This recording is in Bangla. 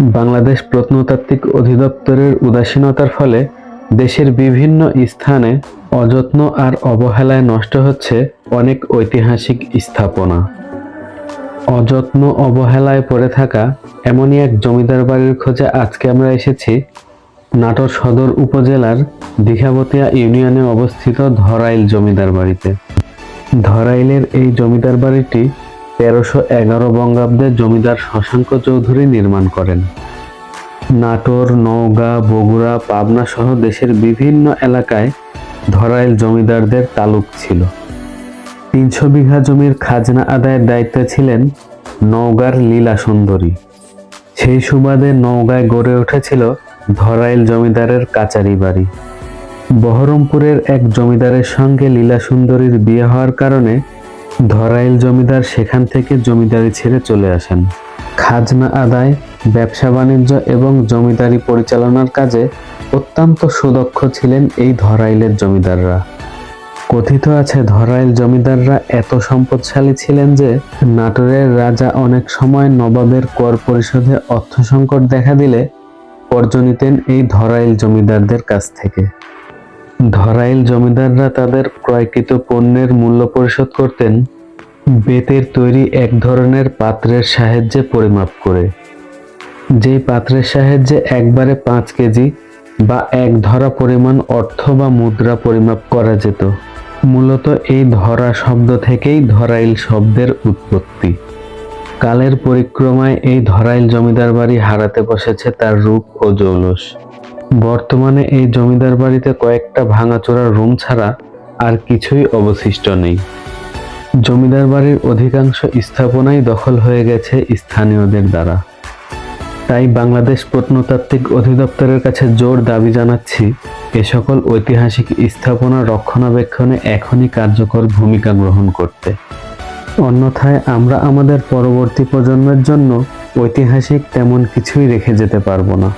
বাংলাদেশ প্রত্নতাত্ত্বিক অধিদপ্তরের উদাসীনতার ফলে দেশের বিভিন্ন স্থানে অযত্ন আর অবহেলায় নষ্ট হচ্ছে অনেক ঐতিহাসিক স্থাপনা। অযত্ন অবহেলায় পড়ে থাকা এমনই এক জমিদার বাড়ির খোঁজে আজকে আমরা এসেছি নাটোর সদর উপজেলার দীঘাবতিয়া ইউনিয়নে অবস্থিত ধরাইল জমিদার বাড়িতে। ধরাইলের এই জমিদার বাড়িটি তেরোশো এগারো বঙ্গাব্দে জমিদার শশাঙ্ক চৌধুরী নির্মাণ করেন। নাটোর, নওগাঁ, বগুড়া, পাবনা সহ দেশের বিভিন্ন এলাকায় ধরাইল জমিদারদের তালুক ছিল। তিনশো বিঘা জমির খাজনা আদায়ের দায়িত্বে ছিলেন নওগাঁর লীলা সুন্দরী। সেই সুবাদে নওগাঁয় গড়ে উঠেছিল ধরাইল জমিদারের কাচারি বাড়ি। বহরমপুরের এক জমিদারের সঙ্গে লীলা সুন্দরীর বিয়ে হওয়ার কারণে ধরাইল জমিদার সেখান থেকে জমিদারি ছেড়ে চলে আসেন। খাজনা আদায়, ব্যবসা বাণিজ্য এবং জমিদারি পরিচালনার কাজে অত্যন্ত সুদক্ষ ছিলেন এই ধরাইলের জমিদাররা। কথিত আছে, ধরাইল জমিদাররা এত সম্পদশালী ছিলেন যে নাটোরের রাজা অনেক সময় নবাবের কর পরিশোধে অর্থ সংকট দেখা দিলে কর্জ নিতেন এই ধরাইল জমিদারদের কাছ থেকে। ধরাইল জমিদাররা তাদের ক্রয়কৃত পণ্যের মূল্য পরিশোধ করতেন। বেতের তৈরি এক ধরনের পাত্রের সাহায্যে পরিমাপ করে। যেই পাত্রের সাহায্যে একবারে পাঁচ কেজি বা এক ধরা পরিমাণ অর্থ বা মুদ্রা পরিমাপ করা যেত। মূলত এই ধরা শব্দ থেকেই ধরাইল শব্দের উৎপত্তি। কালের পরিক্রমায় এই ধরাইল জমিদার বাড়ি হারাতে বসেছে তার রূপ ও জৌলস। বর্তমানে এই জমিদার বাড়িতে কয়েকটা ভাঙাচোরা রুম ছাড়া আর কিছুই অবশিষ্ট নেই। জমিদার বাড়ির অধিকাংশ স্থাপনাই দখল হয়ে গেছে স্থানীয়দের দ্বারা। তাই বাংলাদেশ প্রত্নতাত্ত্বিক অধিদপ্তরের কাছে জোর দাবি জানাচ্ছি, এ সকল ঐতিহাসিক স্থাপনা রক্ষণাবেক্ষণে এখনই কার্যকর ভূমিকা গ্রহণ করতে। অন্যথায় আমরা আমাদের পরবর্তী প্রজন্মের জন্য ঐতিহাসিক তেমন কিছুই রেখে যেতে পারব না।